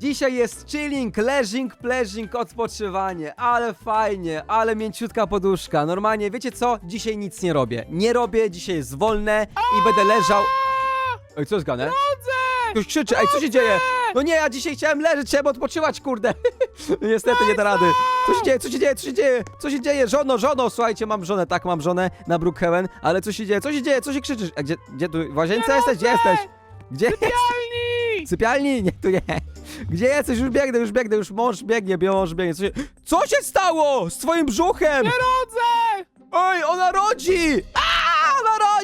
Dzisiaj jest chilling, leżing, pleasing, odpoczywanie, ale fajnie, ale mięciutka poduszka. Normalnie, wiecie co? Dzisiaj nic nie robię. Nie robię, dzisiaj jest wolne i będę leżał... Ej, co jest gane? Ktoś krzyczy, ej, co się dzieje? No nie, ja dzisiaj chciałem leżeć, chciałem odpoczywać, kurde. Niestety nie da rady. Co się dzieje, co się dzieje, co się dzieje? Co się dzieje? Żono, żono, słuchajcie, mam żonę, tak, mam żonę na Brookhaven, ale co się dzieje, co się dzieje, co się krzyczysz? A gdzie, gdzie tu, w łazience jesteś? Gdzie jesteś? Gdzie jesteś? Sypialni! W sypialni? Nie, tu nie. Gdzie jesteś? Już biegnę, już biegnę, już mąż biegnie, mąż biegnie. Co się, co się stało z twoim brzuchem? Rodzę! Oj, ona rodzi! A,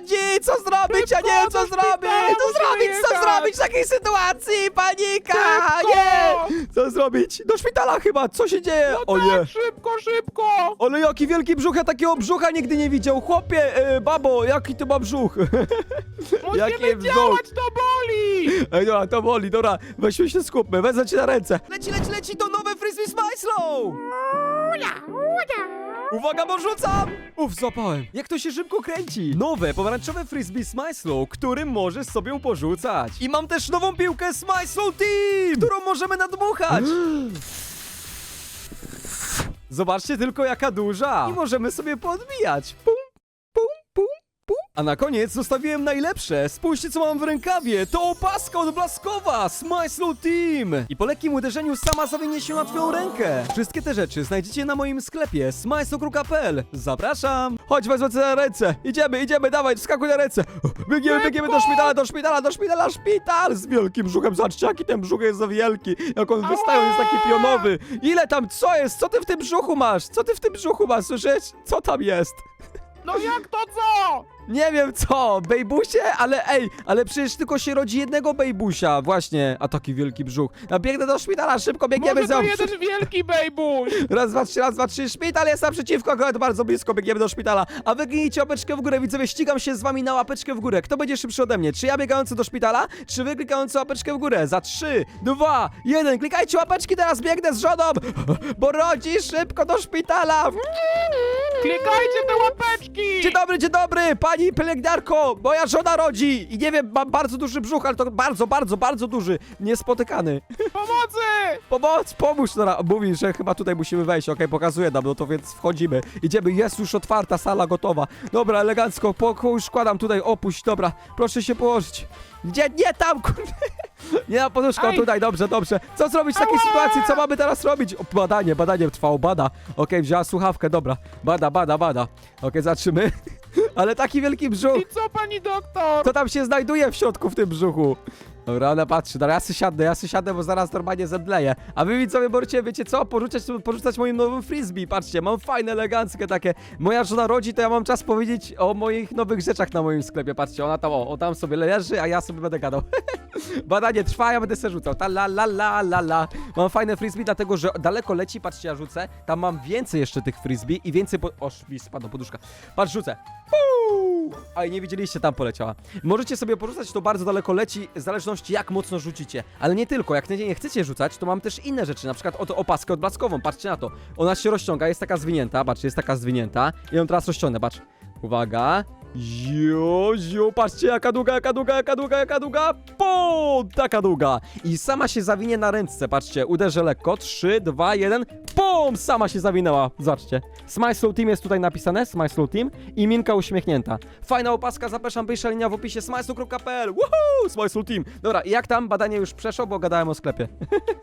rodzi! Co zrobić? Ja nie wiem, co zrobić! Co zrobić? Co zrobić w takiej sytuacji? Panika! Szybko! Nie! Co zrobić? Do szpitala chyba! Co się dzieje? No O nie! tak, szybko, szybko! Ale jaki wielki brzuch, ja takiego brzucha nigdy nie widział. Chłopie, e, babo, jaki to ma brzuch? Jaki Musimy brzuch? działać, to boli! Ej, dobra, to boli, dobra, weźmy się skupmy, wezmę cię na ręce. Leci, leci, leci, to nowe Frisbee Smile Uwaga, bo rzucam! Uf, złapałem. Jak to się szybko kręci? Nowe, pomarańczowe Frisbee Smile którym możesz sobie porzucać. I mam też nową piłkę Smile Team, którą możemy nadmuchać. Zobaczcie tylko jaka duża. I możemy sobie podbijać. Pum. A na koniec zostawiłem najlepsze. Spójrzcie co mam w rękawie. To opaska odblaskowa. Smile Team. I po lekkim uderzeniu sama zawinie się na twoją rękę. Wszystkie te rzeczy znajdziecie na moim sklepie smile.pl. Zapraszam. Chodź, wezmę cię na ręce. Idziemy, idziemy, dawaj, wskakuj na ręce. Biegniemy, biegniemy do szpitala, do szpitala, do szpitala, szpital z wielkim brzuchem. Zobaczcie, jaki ten brzuch jest za wielki. Jak on wystaje, on jest taki pionowy. Ile tam, co jest? Co ty w tym brzuchu masz? Co ty w tym brzuchu masz, słyszysz? Co tam jest? No jak to co? Nie wiem co, bejbusie? Ale ej, ale przecież tylko się rodzi jednego bejbusia, właśnie. A taki wielki brzuch. Ja biegnę do szpitala, szybko biegniemy Może za... to jeden wielki bejbuś! Raz, dwa, trzy, raz, dwa, trzy, szpital jest naprzeciwko, akurat bardzo blisko, biegniemy do szpitala. A wy gnijcie łapeczkę w górę, widzowie, ścigam się z wami na łapeczkę w górę. Kto będzie szybszy ode mnie? Czy ja biegający do szpitala, czy wy klikający łapeczkę w górę? Za trzy, dwa, jeden, klikajcie łapeczki, teraz biegnę z żoną, bo rodzi szybko do szpitala. Klikajcie te łapeczki! Dzień dobry, dzień dobry, pani pielęgniarko, moja żona rodzi i nie wiem, mam bardzo duży brzuch, ale to bardzo, bardzo, bardzo duży, niespotykany. Pomocy! Pomoc, pomóż, Nora. Mówi, że chyba tutaj musimy wejść, okej, pokazuje nam, no to więc wchodzimy. Idziemy, jest już otwarta, sala gotowa. Dobra, elegancko, po, już kładam tutaj, opuść, dobra, proszę się położyć. Gdzie, nie tam, kurde. Nie na poduszkę, Aj. tutaj, dobrze, dobrze. Co zrobić w takiej sytuacji, co mamy teraz robić? O, badanie, badanie trwało, bada. Okej, wzięła słuchawkę, dobra. Bada, bada, bada. Okej, zatrzymy. Ale taki wielki brzuch. I co pani doktor? Co tam się znajduje w środku w tym brzuchu? Dobra, ona patrzy, dobra, ja sy siadnę, ja sy siadnę, bo zaraz normalnie zemdleję. A wy widzowie możecie, wiecie co, porzucać, porzucać moim nowym frisbee, patrzcie, mam fajne, eleganckie takie. Moja żona rodzi, to ja mam czas powiedzieć o moich nowych rzeczach na moim sklepie, patrzcie, ona tam, o, o tam sobie leży, a ja sobie będę gadał. Badanie trwa, ja będę sobie rzucał, ta la la la la la. Mam fajne frisbee, dlatego, że daleko leci, patrzcie, ja rzucę, tam mam więcej jeszcze tych frisbee i więcej, po... o, mi spadła poduszka. Patrz, rzucę. Puu! Aj, nie widzieliście, tam poleciała. Możecie sobie porzucać, to bardzo daleko leci, w zależności jak mocno rzucicie. Ale nie tylko, jak nie, chcecie rzucać, to mam też inne rzeczy, na przykład oto opaskę odblaskową, patrzcie na to. Ona się rozciąga, jest taka zwinięta, patrzcie, jest taka zwinięta i ją teraz rozciągnę, patrz. Uwaga. Zio, zio, patrzcie jaka długa, jaka długa, jaka długa, jaka długa. Pum, taka długa. I sama się zawinie na ręce, patrzcie, uderzę lekko. 3, 2, 1. Pum, sama się zawinęła. Zobaczcie. Smile Slow Team jest tutaj napisane, Smile Slow Team i minka uśmiechnięta. Fajna opaska, zapraszam, pierwsza linia w opisie smileslow.pl. Woohoo, Smile Slow Team. Dobra, i jak tam? Badanie już przeszło, bo gadałem o sklepie.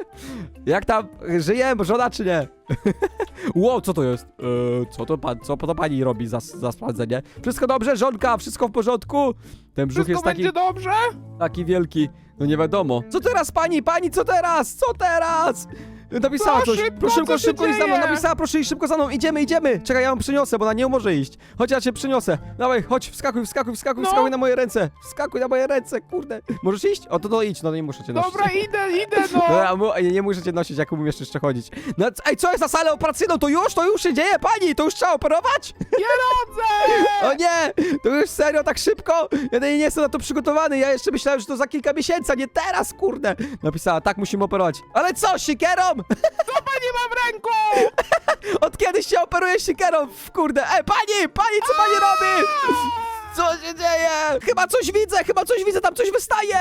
jak tam? Żyję, żona czy nie? Wow, co to jest? Eee, co to pan, co to pani robi za, za sprawdzenie? Wszystko dobrze, żonka? Wszystko w porządku? Ten brzuch Wszystko jest taki, będzie dobrze? taki wielki. No nie wiadomo. Co teraz, pani? Pani, co teraz? Co teraz? Napisała Co? coś. Szybko, Proszę szybko, co się szybko iść za mną. dzieje? Napisała, proszę iść szybko za mną. Idziemy, idziemy. Czekaj, ja ją przyniosę, bo ona nie może iść. Chodź, ja cię przyniosę. Dawaj, chodź, wskakuj, wskakuj, wskakuj, No. wskakuj na moje ręce. Wskakuj na moje ręce, kurde. Możesz iść? O, to, to idź, no nie muszę cię nosić. Dobra, idę, idę no! Mu, nie, nie muszę cię nosić, jak umiem jeszcze chodzić. No, c- ej, co jest za salę operacyjną? To już, to już się dzieje, pani? To już trzeba operować? Nie rodzę! O nie! To już serio tak szybko? Ja nie nie jestem na to przygotowany. Ja jeszcze myślałem, że to za kilka miesięcy, a nie teraz, kurde. Napisała, tak musimy operować. Ale co, sikierą? Co pani ma w ręku? Od kiedy się operuje sikierą? W Kurde. Ej, pani, pani, co pani robi? Co się dzieje? Chyba coś widzę, chyba coś widzę, tam coś wystaje!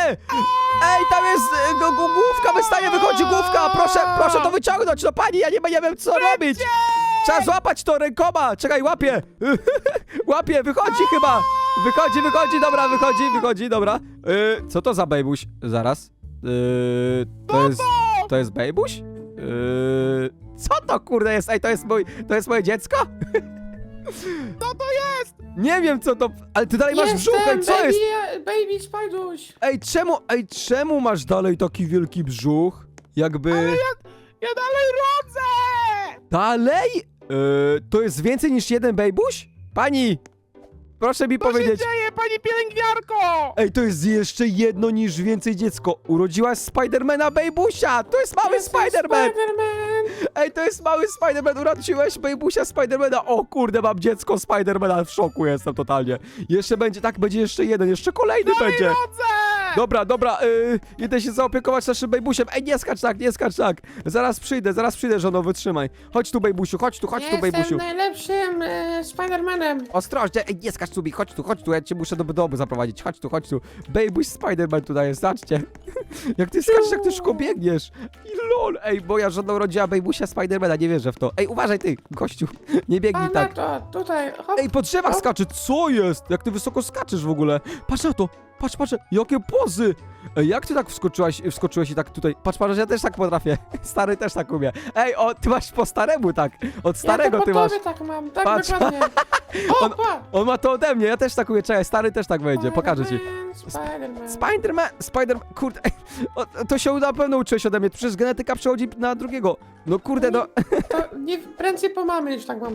Ej, tam jest go- główka, wystaje, wychodzi główka! Proszę, proszę to wyciągnąć, no pani, ja nie, nie wiem co robić! Trzeba złapać to rękoma! Czekaj, łapię! łapię, wychodzi chyba! Wychodzi, wychodzi, dobra, wychodzi, wychodzi, dobra. Y, co to za bejbuś? Zaraz. Y, to jest... To jest bejbuś? Y, co to kurde jest? Ej, to jest mój... To jest moje dziecko? Co to jest? Nie wiem co to... Ale ty dalej masz brzuch, ej, co baby, jest? Baby Spajduś. Ej, czemu, ej, czemu masz dalej taki wielki brzuch? Jakby... Ja dalej rodzę! Dalej? Yy, to jest więcej niż jeden bejbuś? Pani! Proszę mi Co się powiedzieć. dzieje, pani pielęgniarko? Ej, to jest jeszcze jedno niż więcej dziecko. Urodziłaś Spidermana Bejbusia! To jest mały Jestem Spiderman! Spiderman. Ej, to jest mały Spiderman! Urodziłeś Bejbusia Spidermana! O kurde, mam dziecko Spidermana! W szoku jestem totalnie. Jeszcze będzie, tak, będzie jeszcze jeden, jeszcze kolejny będzie. Rodzę! Dobra, dobra, yy, idę się zaopiekować naszym bejbusiem. Ej, nie skacz tak, nie skacz tak. Zaraz przyjdę, zaraz przyjdę, żono, wytrzymaj. Chodź tu, bejbusiu, chodź tu, chodź tu, bejbusiu. Jestem najlepszym e, Spidermanem. Ostrożnie, ej, nie skacz tu chodź tu, chodź tu, ja cię muszę do domu zaprowadzić. Chodź tu, chodź tu. Bejbuś Spiderman tutaj jest, zobaczcie. Jak ty skaczesz, jak ty szybko biegniesz. I lol, ej, moja żona urodziła bejbusia Spidermana, nie wierzę w to. Ej, uważaj ty, gościu, nie biegnij A tak. na to, tutaj, hop. Ej, po drzewach skacze, co jest? Jak ty wysoko skaczesz w ogóle? Patrz na to, patrz, patrz, jakie pozy! Ej, jak ty tak wskoczyłaś, wskoczyłeś i tak tutaj? Patrz, patrz, ja też tak potrafię. Stary też tak umie. Ej, o, ty masz po staremu tak. Od starego ja to ty masz. tak mam, tak Patrz. dokładnie. On- Opa! On ma to ode mnie, ja też tak umiem. Czekaj, stary też tak będzie, pokażę ci. Spiderman, Spiderman. Spiderman, Spiderman, kurde, ej, o, to się na pewno uczyłeś ode mnie, przecież genetyka przechodzi na drugiego. No kurde, no, To nie, prędzej po mamy niż tak mam.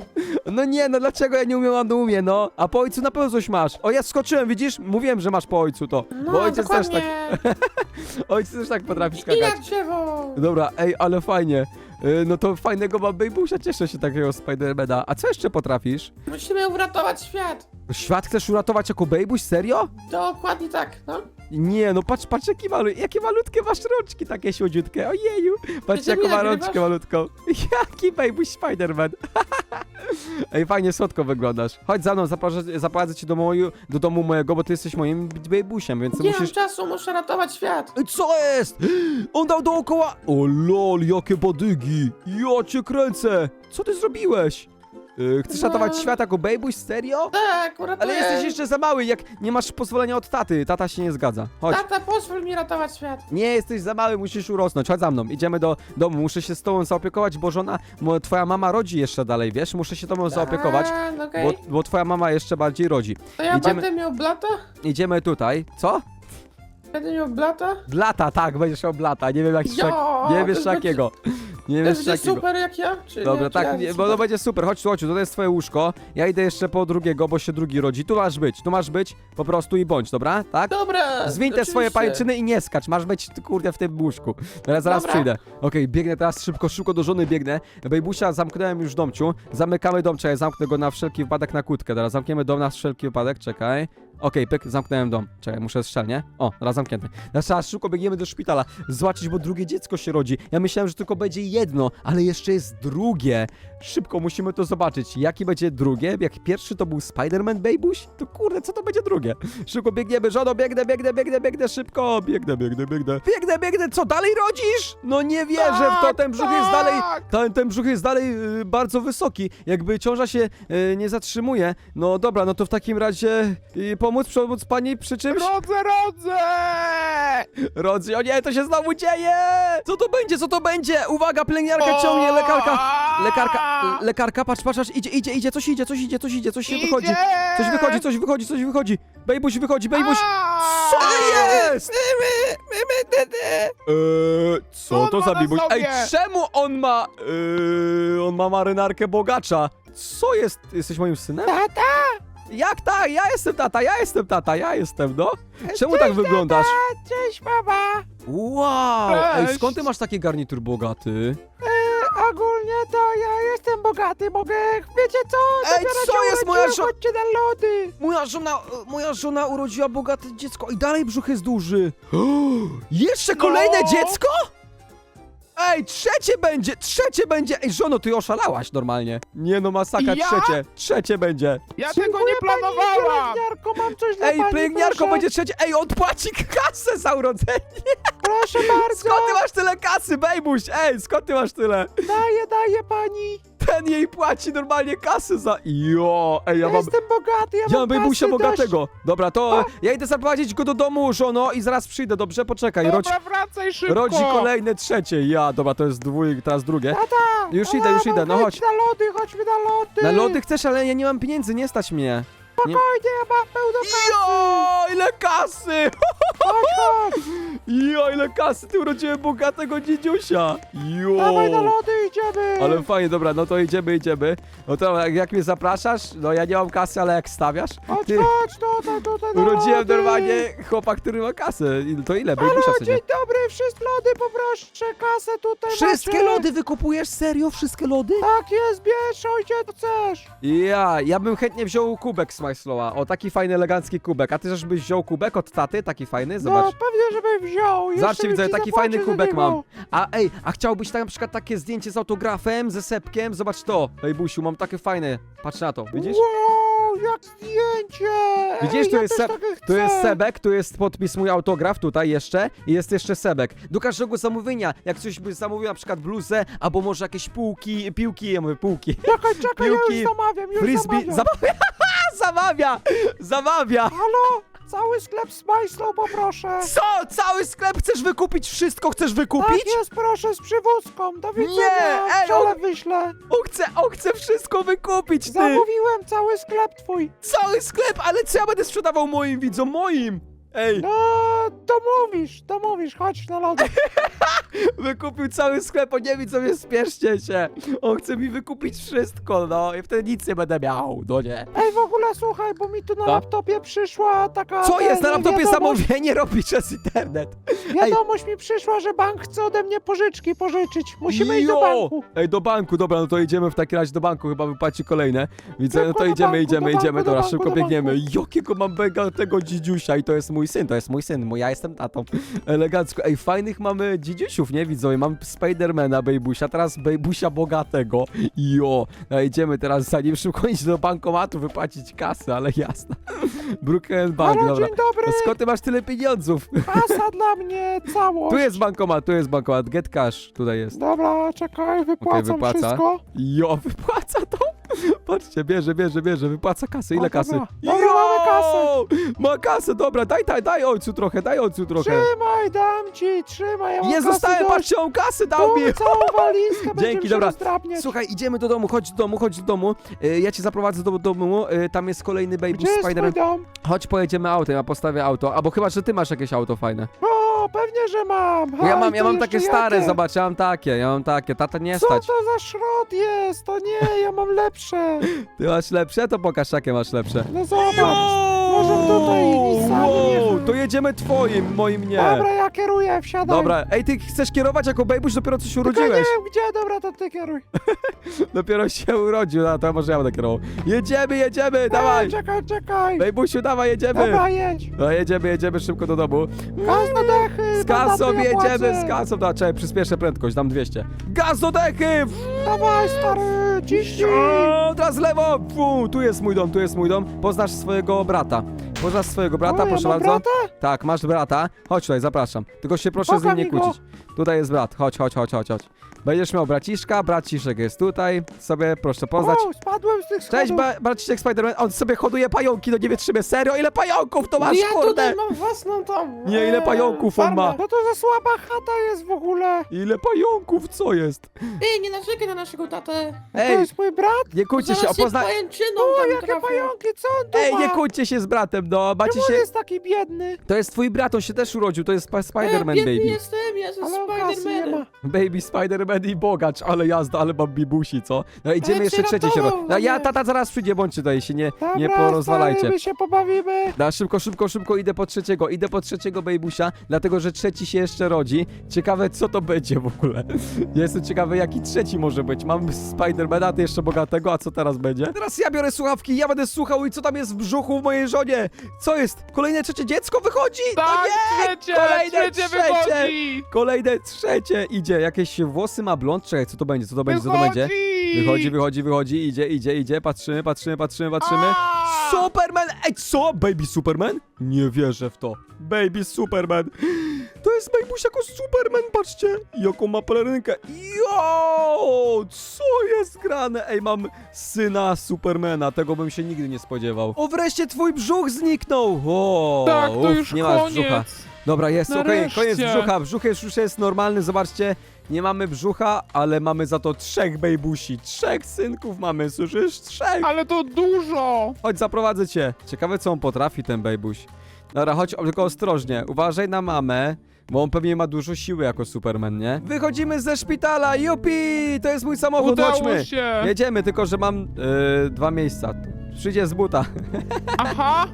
no nie, no dlaczego ja nie umiem, a on umie, no. A po ojcu na pewno coś masz. O, ja skoczyłem, widzisz? Mówiłem, że masz po ojcu to. No, Bo ojciec też tak, dokładnie. ojciec też tak potrafi I skakać. na drzewo. Dobra, ej, ale fajnie. Y, No to fajnego mam bejbusia, cieszę się takiego Spidermana. A co jeszcze potrafisz? Musimy uratować świat. Świat chcesz uratować jako bejbuś? Serio? Dokładnie tak, no. Nie, no patrz, patrz jaki malu jakie malutkie masz rączki, takie słodziutkie, ojeju. Patrz Ty jaką ma nagrywasz? rączkę malutką. Jaki bejbuś Spiderman. Ej, fajnie słodko wyglądasz. Chodź za mną, zaprowadzę cię do, moju, do domu mojego, bo ty jesteś moim bejbusiem, więc Nie mam musisz... czasu, muszę ratować świat. Ej, Co jest? On dał dookoła... O lol, jakie badygi. Ja cię kręcę. Co ty zrobiłeś? Y, chcesz No. ratować świat jako bejbuś? Serio? Tak, uratuję. Ale jesteś jeszcze za mały, jak nie masz pozwolenia od taty. Tata się nie zgadza. Chodź. Tata, pozwól mi ratować świat. Nie, jesteś za mały, musisz urosnąć. Chodź za mną. Idziemy do domu. Muszę się z tobą zaopiekować, bo żona, mo, twoja mama rodzi jeszcze dalej, wiesz? Muszę się tobą zaopiekować, A, no okej. bo, bo twoja mama jeszcze bardziej rodzi. To ja idziemy- będę miał blata? Idziemy tutaj. Co? Będę miał blata? Blata, tak, będziesz miał blata. Nie wiem jak Ja, Nie to wiesz jakiego. Nie wiesz będzie jakiego. super jak ja? Czy Dobra, nie? Czy tak, ja nie, bo to będzie super. Chodź tu, chodź tu, to jest twoje łóżko. Ja idę jeszcze po drugiego, bo się drugi rodzi. Tu masz być, tu masz być, po prostu i bądź, dobra? Tak? Dobra, Zwiń te swoje oczywiście. i nie skacz, masz być kurde w tym łóżku. Teraz zaraz Dobra. przyjdę. Okej, biegnę teraz szybko, szybko do żony biegnę. Bejbusia zamknąłem już domciu. Zamykamy dom, czekaj, zamknę go na wszelki wypadek na kłódkę. Teraz zamkniemy dom na wszelki wypadek, czekaj. Okej, pyk, zamknąłem dom. Czekaj, muszę strzelnie. O, teraz zamknięty. Teraz trzeba szybko biegniemy do szpitala. Zobaczyć, bo drugie dziecko się rodzi. Ja myślałem, że tylko będzie jedno, ale jeszcze jest drugie. Szybko musimy to zobaczyć. Jaki będzie drugie? Jak pierwszy to był Spider-Man Babuś? To kurde, co to będzie drugie? Szybko biegniemy, żono, biegnę, biegnę, biegnę, biegnę, szybko. Biegnę, biegnę, biegnę. Biegnę, biegnę, co, dalej rodzisz? No nie wierzę w to, ten brzuch jest dalej... tak. Ten, ten brzuch jest dalej y, bardzo wysoki. Jakby ciąża się y, nie zatrzymuje. No dobra, no to w takim razie y, pomóc, pomóc pani przy czymś? Rodzę, rodzę! Rodzy, o nie, to się znowu dzieje! Co to będzie, co to będzie? Uwaga, pielęgniarka ciągnie, lekarka. Lekarka, lekarka, patrz, patrz, patrz, idzie, idzie, idzie, coś idzie, coś idzie, coś idzie, coś się wychodzi. Coś wychodzi, coś wychodzi, coś wychodzi. Bejbuś wychodzi, bejbuś. Co jest? Eee, co On to ma za na? Ej, sobie. czemu on ma... Eee, on ma marynarkę bogacza. Co jest? Jesteś moim synem? Tata! Jak tak? Ja jestem tata, ja jestem tata, ja jestem, no. Czemu tak wyglądasz? Cześć, mama! Wow! Ej, Cześć. skąd ty masz taki garnitur bogaty? E, ogólnie to ja jestem bogaty, mogę... Wiecie co? Ej, co jest moja urodziłem, żo- Chodźcie na lody! Moja żona, moja żona urodziła bogate dziecko i dalej brzuch jest duży. Jeszcze kolejne No. dziecko? Ej, trzecie będzie, trzecie będzie! Ej, żono, ty oszalałaś normalnie. Nie no, masakra, Ja? trzecie, trzecie będzie. Ja tego nie planowałam! Pani pielęgniarko, mam coś dla Ej, pani, pielęgniarko proszę. będzie trzecie. Ej, on płaci kasę za urodzenie. Proszę bardzo, Skąd ty masz tyle kasy, bejbuś? Ej, skąd ty masz tyle? daję, daję pani. Ten jej płaci normalnie kasę za... Jo, ej, ja Ja mam... jestem bogaty, ja, Ja mam mam kasy bogatego. Dobra, to ja idę zaprowadzić go do domu, żono, i zaraz przyjdę, dobrze? Poczekaj, rodzi, Dobra, wracaj szybko! rodzi kolejne trzecie. Ja, dobra, to jest dwój, teraz drugie. Tata! Już idę, już idę, no chodź chodź. na lody, chodźmy na lody. Na lody chcesz, ale ja nie mam pieniędzy, nie stać mnie. Nie... Spokojnie, ja mam pełno kasy. Jo, ile kasy! Chodź, chodź. Jo, ile kasy, ty urodziłem bogatego dziedziusia. Dawaj na Jo. lody, idziemy. Ale fajnie, dobra, no to idziemy, idziemy. No to jak, jak mnie zapraszasz, no ja nie mam kasy, ale jak stawiasz? Chodź, Ty, chodź, tutaj, tutaj na urodziłem lody. normalnie chłopak, który ma kasę. I To ile? Halo, Bejbusia w sensie. dzień dobry, wszystkie lody poproszę, kasę tutaj Wszystkie macie. lody wykupujesz? Serio? Wszystkie lody? Tak jest, bierz, ojciec, co chcesz. Ja, ja bym chętnie wziął kubek z O, taki fajny, elegancki kubek. A ty też byś wziął kubek od taty? Taki fajny? No, Zobacz. pewnie, żebym wziął. Jeszcze Zobaczcie, widzę, taki fajny kubek mam. A ej, a chciałbyś tak na przykład takie zdjęcie z autografem, ze sepkiem? Zobacz to. Ej, Busiu, mam takie fajne. Patrz na to, widzisz? Wow, jak zdjęcie! Widzisz, Ej, tu ja jest, też takie tu jest chcę. Sebek, tu jest podpis mój autograf, tutaj jeszcze i jest jeszcze Sebek. Do każdego zamówienia, jak coś byś zamówił, na przykład bluzę, albo może jakieś półki, piłki, ja mówię półki. Czekaj, czekaj, ja piłki, już zamawiam, już Frisbee, zamawiam. zamawia, zamawia, zamawia. Halo, cały sklep z Majslą poproszę. Co? Cały sklep chcesz wykupić? Wszystko chcesz Tak wykupić? jest, proszę, z przywózką. Do widzenia. Nie, ej, on- wyślę. On chce, on chce wszystko wykupić, ty. Zamówiłem cały sklep twój. Cały sklep, ale co ja będę sprzedawał moim widzom, moim? Ej, No, to mówisz, to mówisz, chodź na lody. wykupił cały sklep, o nie widzowie, spieszcie się. On chce mi wykupić wszystko, no i wtedy nic nie będę miał, no nie. Ej, w ogóle słuchaj, bo mi tu na laptopie przyszła taka... Co ten, jest na laptopie wiadomość, zamówienie robi przez internet? Wiadomość mi przyszła, że bank chce ode mnie pożyczki pożyczyć. Musimy iść do Jo! banku. Ej, do banku, dobra, no to idziemy w takim razie do banku, chyba wypłaci kolejne. Widzę, no to do idziemy, banku, idziemy, do idziemy, banku, do dobra, banku, szybko do biegniemy. banku. Jakiego mam mega tego dzidziusia i to jest mój syn, to jest mój syn, mój, ja jestem tatą. Elegancko. Ej, fajnych mamy dzidziusiów, nie widzowie? Mam Spidermana, Bejbusia, teraz Bejbusia bogatego. Jo, no idziemy teraz, zanim szybko iść do bankomatu, wypłacić kasę, ale jasne. Brookhaven Bank, Halo, dobra. dzień dobry. No skąd ty masz tyle pieniądzów? Kasa dla mnie, całość. Tu jest bankomat, tu jest bankomat, get cash, tutaj jest. Dobra, czekaj, wypłacam wypłaca. wszystko. Jo, wypłaca to! Patrzcie, bierze, bierze, bierze, wypłaca kasę. Ile O, kasy? dobra. Dobra, kasę. Ma kasę, dobra, daj, daj, daj ojcu trochę, daj ojcu trochę. Trzymaj, dam ci, trzymaj. ja mam Jest, kasy dostałem, dość. patrzcie, on kasę dał mi! Tu całą walizkę będziemy Dzięki, się dobra. rozdrabniać. Słuchaj, idziemy do domu, chodź do domu, chodź do domu. Y, ja cię zaprowadzę do domu, y, tam jest kolejny baby Gdzie jest mój dom? Chodź, pojedziemy autem, ja postawię auto. Albo chyba, że ty masz jakieś auto fajne. O, pewnie, że mam. Ja mam, ja to mam takie jeszcze stare, jakie? zobacz, ja mam takie, ja mam takie. Tata nie Co stać. to za szrot jest? To nie, ja mam lepsze. Ty masz lepsze? To pokaż, jakie masz lepsze. No zobacz. Tutaj Nissan Wow, to jedziemy twoim, moim nie. Dobra, ja kieruję, wsiadaj. Dobra, ej, ty chcesz kierować jako bejbuś? Dopiero co się Tylko nie urodziłeś. wiem gdzie, dobra, to ty kieruj. Dopiero się urodził, no to może ja będę kierował. Jedziemy, jedziemy, dawaj! Ej, czekaj, czekaj. Bejbusiu, dawaj, jedziemy! Dobra, jedź. No jedziemy, jedziemy szybko do domu. Gaz na dechy. Z kasą mandaty ja jedziemy, płacę. z kasą. Da, czekaj, przyspieszę prędkość, dam 200. Gaz do dechy! Dawaj, stary, ciśnij. O, teraz lewo! Fu, tu jest mój dom, tu jest mój dom. Poznasz swojego brata. Poznasz swojego brata, O, ja proszę mam bardzo. brata? Tak, masz brata. Chodź tutaj, zapraszam. Tylko się proszę z nim Pokaż nie mi go. kłócić. Tutaj jest brat, chodź, chodź, chodź, chodź, chodź. Będziesz miał braciszka, braciszek jest tutaj. Sobie proszę poznać. O, spadłem z tych schodów. Cześć, ba- braciszek Spiderman. On sobie hoduje pająki, no nie wytrzymie. Serio? Ile pająków to masz, ja kurde? tutaj mam własną tą... Nie, ile e, pająków on farmę. ma? No to za słaba chata jest w ogóle. Ile pająków, co jest? Ej, nie narzekaj na naszego tatę. To Ej, jest mój brat? nie kłóćcie się, Zaraz opozna... pajęczyną O, tam jakie trafię. pająki, co on tu Ej, ma? nie kłóćcie się z bratem, no. Macie Czemu się... on jest taki biedny? To jest twój brat, on się też urodził, to jest Sp- Spider-Man, Ej, biedny baby. jestem, ja jestem Ale ma. Baby Spider-Man i bogacz, ale jazda, ale mam bibusi, co? No idziemy jeszcze cię trzecie się ratował, No ja, Daniel. tata zaraz przyjdzie, bądźcie tutaj, się nie, Dobra, nie porozwalajcie. stary, my się pobawimy. Da, szybko, szybko, szybko idę po trzeciego, idę po trzeciego babysia, dlatego że trzeci się jeszcze rodzi. Ciekawe co to będzie w ogóle. Ja Jestem ciekawy jaki trzeci może być. Mam Spidermana, ty jeszcze bogatego, a co teraz będzie? Teraz ja biorę słuchawki, ja będę słuchał i co tam jest w brzuchu w mojej żonie. Co jest? Kolejne trzecie dziecko wychodzi? Tak, no nie! trzecie, Kolejne trzecie trzecie! wychodzi! Kolejne trzecie idzie. Jakieś włosy ma blond? Czekaj, co to będzie? Co to będzie? Co to będzie? Wychodzi, wychodzi, wychodzi, idzie, idzie, idzie. Patrzymy, patrzymy, patrzymy, patrzymy. Superman! Ej, co? Baby Superman? Nie wierzę w to. Baby Superman. To jest Babyś jako Superman, patrzcie. Jaką ma pelerynkę. Jo! Co jest grane? Ej, mam syna Supermana. Tego bym się nigdy nie spodziewał. O, wreszcie twój brzuch zniknął. O, Tak, to już nie masz brzucha. koniec. Dobra, jest, okej, Nareszcie. koniec brzucha. Brzuch jest, już jest normalny, zobaczcie. Nie mamy brzucha, ale mamy za to trzech bejbusi. Trzech synków mamy, słyszysz? Trzech! Ale to dużo! Chodź, zaprowadzę cię. Ciekawe, co on potrafi, ten bejbuś. Dobra, chodź, tylko ostrożnie. Uważaj na mamę, bo on pewnie ma dużo siły jako Superman, nie? Wychodzimy ze szpitala, jupi! To jest mój samochód, Udało chodźmy. się! Jedziemy, tylko że mam yy, dwa miejsca. Przyjdzie z buta. Aha!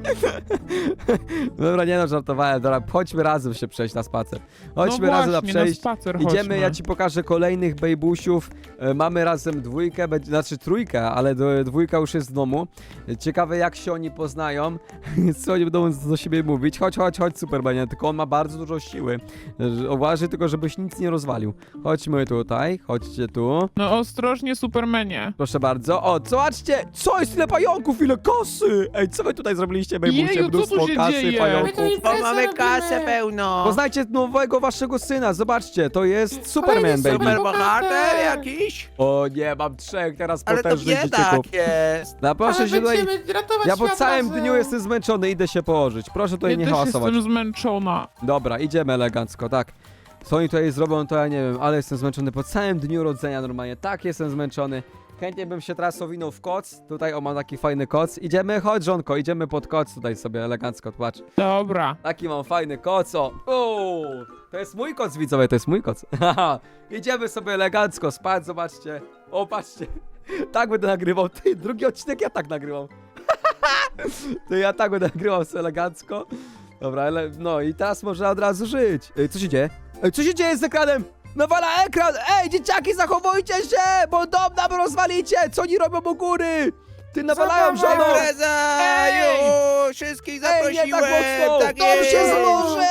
Dobra, nie no, żartowałem. Dobra, chodźmy razem się przejść na spacer. Chodźmy no razem właśnie, na przejść. Na spacer Idziemy, chodźmy. ja ci pokażę kolejnych bejbusiów. E, mamy razem dwójkę, będzie, znaczy trójkę, ale dwójka już jest w domu. Ciekawe jak się oni poznają, co oni będą do siebie mówić. Chodź, chodź, chodź Supermanie, tylko on ma bardzo dużo siły. E, Uważaj tylko, żebyś nic nie rozwalił. Chodźmy tutaj, chodźcie tu. No ostrożnie, Supermanie. Proszę bardzo. O, zobaczcie, co jest ile pająków, ile kasy! Ej, co wy tutaj zrobiliście, bejbusie? Jeju, co tu Mnóstwo się kasy, dzieje? pająków. My to imprezę Bo mamy robimy. kasę pełno. Poznajcie nowego waszego syna, zobaczcie, to jest Superman, Kolejny baby. super- bohater jakiś? O nie, mam trzech teraz Ale to potężnych biedak dzieciaków. jest. No proszę Ale się tutaj... będziemy ratować Ja po świat całym razem. dniu jestem zmęczony, idę się położyć. Proszę tutaj Ja nie też hałasować. jestem zmęczona. Dobra, idziemy elegancko, tak. Co oni tutaj zrobią, to ja nie wiem, ale jestem zmęczony po całym dniu rodzenia normalnie. Tak, jestem zmęczony. Chętnie bym się teraz owinął w koc. Tutaj o, mam taki fajny koc. Idziemy, chodź żonko, idziemy pod koc tutaj sobie elegancko, patrz. Dobra. Taki mam fajny koc, o. O, to jest mój koc, widzowie, to jest mój koc. Haha, Idziemy sobie elegancko spać, zobaczcie. O, patrzcie. Tak będę nagrywał. Ty, drugi odcinek ja tak nagrywam. To ja tak będę nagrywał sobie elegancko. Dobra, ale no i teraz można od razu żyć. Ej, co się dzieje? Ej, co się dzieje z ekranem? Nawala ekran! Ej, dzieciaki, zachowujcie się! Bo dom nam rozwalicie! Co oni robią u góry? Ty nawalają tam żoną! Impreza! Ej! Wszystkich Ej, zaprosiłem! nie tak mocno! tak Dom jest! się złożył!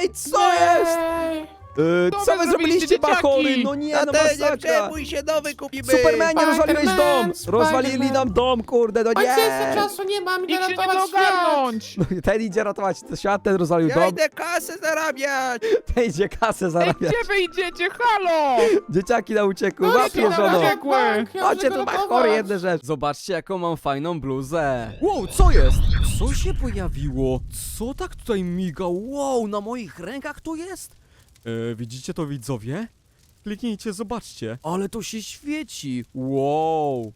Ej, co jest? Ej, Yy, Co wy zrobiliście, bachory? No nie, No no masakra! przejmuj się, nowy kupimy! Supermanie, rozwaliłeś dom! Spiderman, Rozwalili Spiderman. nam dom, kurde, no Ojciec, nie! czasu nie mam, idę Nikt się nie ratować świat. ogarnąć! No, ten idzie ratować świat, ten rozwalił Ja dom, idę kasę zarabiać! ten idzie kasę Ej, zarabiać. gdzie wy idziecie? Halo! Dzieciaki na uciekły, No, żono! ratować Uciekły. bank, ja Chodźcie muszę tu, ratować. jedne rzeczy. Zobaczcie, jaką mam fajną bluzę. Wow, co jest? Co się pojawiło? Co tak tutaj miga? Wow, na moich rękach to jest? E, widzicie to widzowie? Kliknijcie, zobaczcie. Ale to się świeci. Wow.